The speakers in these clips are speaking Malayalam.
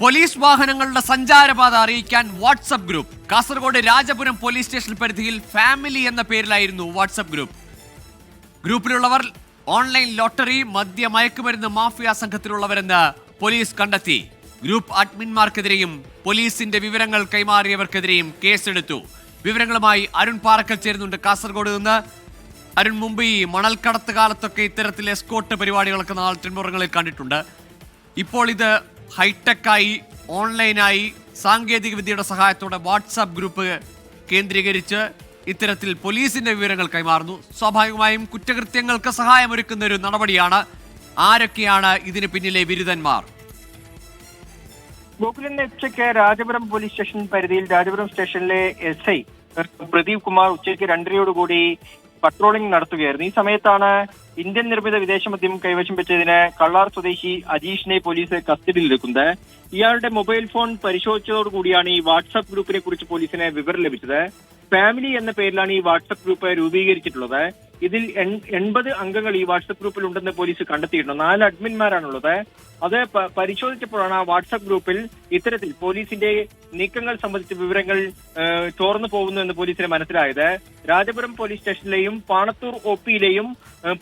പോലീസ് വാഹനങ്ങളുടെ സഞ്ചാരപാത അറിയിക്കാൻ WhatsApp group. Kasaragod Rajapuram police station പരിധിയിൽ ഫാമിലി എന്ന പേരിലായിരുന്നു വാട്സപ്പ് ഗ്രൂപ്പ്. ഗ്രൂപ്പിലുള്ളവർ ഓൺലൈൻ ലോട്ടറി മദ്യ മയക്കുമരുന്ന് മാഫിയ സംഘത്തിലുള്ളവരെന്ന് പോലീസ് കണ്ടെത്തി. ഗ്രൂപ്പ് അഡ്മിൻമാർക്കെതിരെയും പോലീസിന്റെ വിവരങ്ങൾ കൈമാറിയവർക്കെതിരെയും കേസെടുത്തു. വിവരങ്ങളുമായി അരുൺ പാറക്കൽ ചേരുന്നുണ്ട്. കാസർഗോഡ് നിന്ന് അരുൺ മുമ്പ് ഈ മണൽക്കടത്ത് കാലത്തൊക്കെ ഇത്തരത്തിലെ എസ്കോട്ട് പരിപാടികളൊക്കെ നാളെ തിരുമുറങ്ങളിൽ കണ്ടിട്ടുണ്ട്. ഇപ്പോൾ ഇത് ഹൈടെക്കായി ഓൺലൈനായി സാങ്കേതിക വിദ്യയുടെ സഹായത്തോടെ വാട്സാപ്പ് ഗ്രൂപ്പ് കേന്ദ്രീകരിച്ച് ഇത്തരത്തിൽ പോലീസിന്റെ വിവരങ്ങൾ കൈമാറുന്നു. സ്വാഭാവികമായും കുറ്റകൃത്യങ്ങൾക്ക് സഹായമൊരുക്കുന്ന ഒരു നടപടിയാണ്. ആരൊക്കെയാണ് ഇതിന് പിന്നിലെ ബിരുദന്മാർ ഗോകുലിന്റെ ഉച്ചയ്ക്ക് രാജപുരം പോലീസ് സ്റ്റേഷൻ പരിധിയിൽ രാജപുരം സ്റ്റേഷനിലെ എസ് ഐ പ്രദീപ് കുമാർ ഉച്ചയ്ക്ക് രണ്ടരയോടുകൂടി പട്രോളിംഗ് നടത്തുകയായിരുന്നു. ഈ സമയത്താണ് ഇന്ത്യൻ നിർമ്മിത വിദേശ മദ്യം കൈവശം വെച്ചതിന് കള്ളാർ സ്വദേശി അജീഷിനെ പോലീസ് കസ്റ്റഡിയിൽ കസ്റ്റഡിയിലെടുക്കുന്നത് ഇയാളുടെ മൊബൈൽ ഫോൺ പരിശോധിച്ചതോടുകൂടിയാണ് ഈ വാട്സാപ്പ് ഗ്രൂപ്പിനെ കുറിച്ച് പോലീസിന് വിവരം ലഭിച്ചത്. ഫാമിലി എന്ന പേരിലാണ് ഈ വാട്സാപ്പ് ഗ്രൂപ്പ് രൂപീകരിച്ചിട്ടുള്ളത്. ഇതിൽ എൺ- എൺപത് അംഗങ്ങൾ ഈ വാട്സപ്പ് ഗ്രൂപ്പിൽ ഉണ്ടെന്ന് പോലീസ് കണ്ടെത്തിയിട്ടുണ്ട്. നാല് അഡ്മിന്മാരാണുള്ളത് അത് പരിശോധിച്ചപ്പോഴാണ് ആ വാട്സപ്പ് ഗ്രൂപ്പിൽ ഇത്തരത്തിൽ പോലീസിന്റെ നീക്കങ്ങൾ സംബന്ധിച്ച വിവരങ്ങൾ ചോർന്നു പോകുന്നു എന്ന് പോലീസിന് മനസ്സിലായത്. രാജപുരം പോലീസ് സ്റ്റേഷനിലെയും പാണത്തൂർ ഒ പിയിലെയും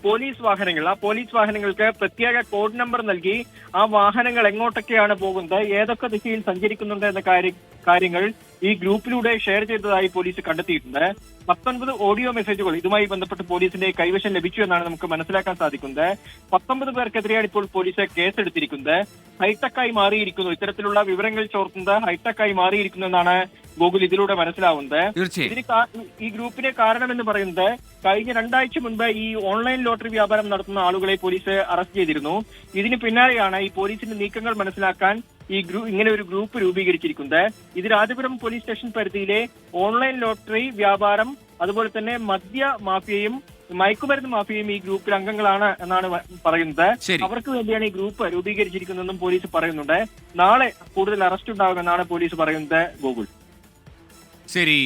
പോലീസ് വാഹനങ്ങൾ ആ പോലീസ് വാഹനങ്ങൾക്ക് പ്രത്യേക കോഡ് നമ്പർ നൽകി ആ വാഹനങ്ങൾ എങ്ങോട്ടൊക്കെയാണ് പോകുന്നത് ഏതൊക്കെ ദിശയിൽ സഞ്ചരിക്കുന്നുണ്ട് എന്ന കാര്യ കാര്യങ്ങൾ ഈ ഗ്രൂപ്പിലൂടെ ഷെയർ ചെയ്തതായി പോലീസ് കണ്ടെത്തിയിട്ടുണ്ട്. പത്തൊൻപത് ഓഡിയോ മെസ്സേജുകൾ ഇതുമായി ബന്ധപ്പെട്ട് പോലീസിന്റെ കൈവശം ലഭിച്ചു എന്നാണ് നമുക്ക് മനസ്സിലാക്കാൻ സാധിക്കുന്നത്. പത്തൊമ്പത് പേർക്കെതിരെയാണ് ഇപ്പോൾ പോലീസ് കേസെടുത്തിരിക്കുന്നത്. ഹൈടെക്കായി മാറിയിരിക്കുന്നു. ഇത്തരത്തിലുള്ള വിവരങ്ങൾ ചോർത്തുന്നത് ഹൈടെക്കായി മാറിയിരിക്കുന്നു എന്നാണ് ഗൂഗിൾ ഇതിലൂടെ മനസ്സിലാവുന്നത്. ഇതിന് ഈ ഗ്രൂപ്പിന്റെ കാരണം എന്ന് പറയുന്നത് കഴിഞ്ഞ രണ്ടാഴ്ച മുൻപ് ഈ ഓൺലൈൻ ലോട്ടറി വ്യാപാരം നടത്തുന്ന ആളുകളെ പോലീസ് അറസ്റ്റ് ചെയ്തിരുന്നു. ഇതിന് പിന്നാലെയാണ് ഈ പോലീസിന്റെ നീക്കങ്ങൾ മനസ്സിലാക്കാൻ ഈ ഗ്രൂ ഇങ്ങനെ ഒരു ഗ്രൂപ്പ് രൂപീകരിച്ചിരിക്കുന്നത്. ഇത് രാജപുരം പോലീസ് സ്റ്റേഷൻ പരിധിയിലെ ഓൺലൈൻ ലോട്ടറി വ്യാപാരം അതുപോലെ തന്നെ മദ്യ മാഫിയയും മയക്കുമരുന്ന് മാഫിയയും ഈ ഗ്രൂപ്പിൽ അംഗങ്ങളാണ് എന്നാണ് പറയുന്നത്. അവർക്ക് വേണ്ടിയാണ് ഈ ഗ്രൂപ്പ് രൂപീകരിച്ചിരിക്കുന്നതെന്നും പോലീസ് പറയുന്നുണ്ട്. നാളെ കൂടുതൽ അറസ്റ്റ് ഉണ്ടാകുമെന്നാണ് പോലീസ് പറയുന്നത് ഗൂഗിൾ ശരി.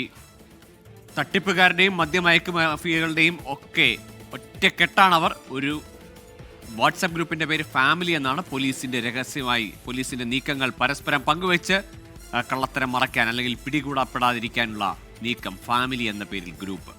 തട്ടിപ്പുകാരുടെയും മദ്യമയക്ക് മാഫിയകളുടെയും ഒക്കെ ഒറ്റക്കെട്ടാണ് അവർ ഒരു വാട്സാപ്പ് ഗ്രൂപ്പിന്റെ പേര് ഫാമിലി എന്നാണ് പോലീസിന്റെ രഹസ്യമായി പോലീസിന്റെ നീക്കങ്ങൾ പരസ്പരം പങ്കുവെച്ച് കള്ളത്തരം മറയ്ക്കാൻ അല്ലെങ്കിൽ പിടികൂടപ്പെടാതിരിക്കാനുള്ള നീക്കം ഫാമിലി എന്ന പേരിൽ ഗ്രൂപ്പ്.